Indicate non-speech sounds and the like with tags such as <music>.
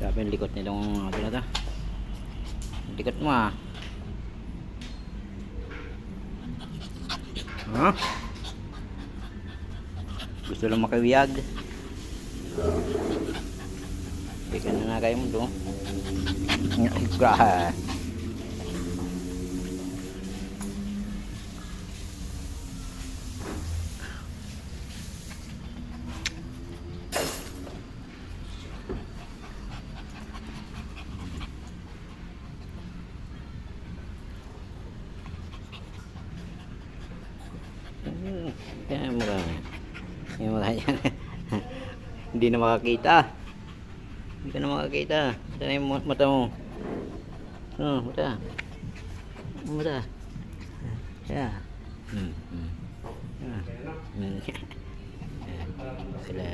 Grabe yung likot nitong ano na to. Likot mo ah. Ha? Gusto lang makawiyag. Teka na na kayo mo to. Grabe. Kaya mo ka. Kaya mo kaya. <laughs> Hindi na makakita. Hindi ka na makakita. Saan yung ma- mata mo? Oh, mata. Mata. Kaya. Hmm. Hmm. Ah. Hmm. Sila.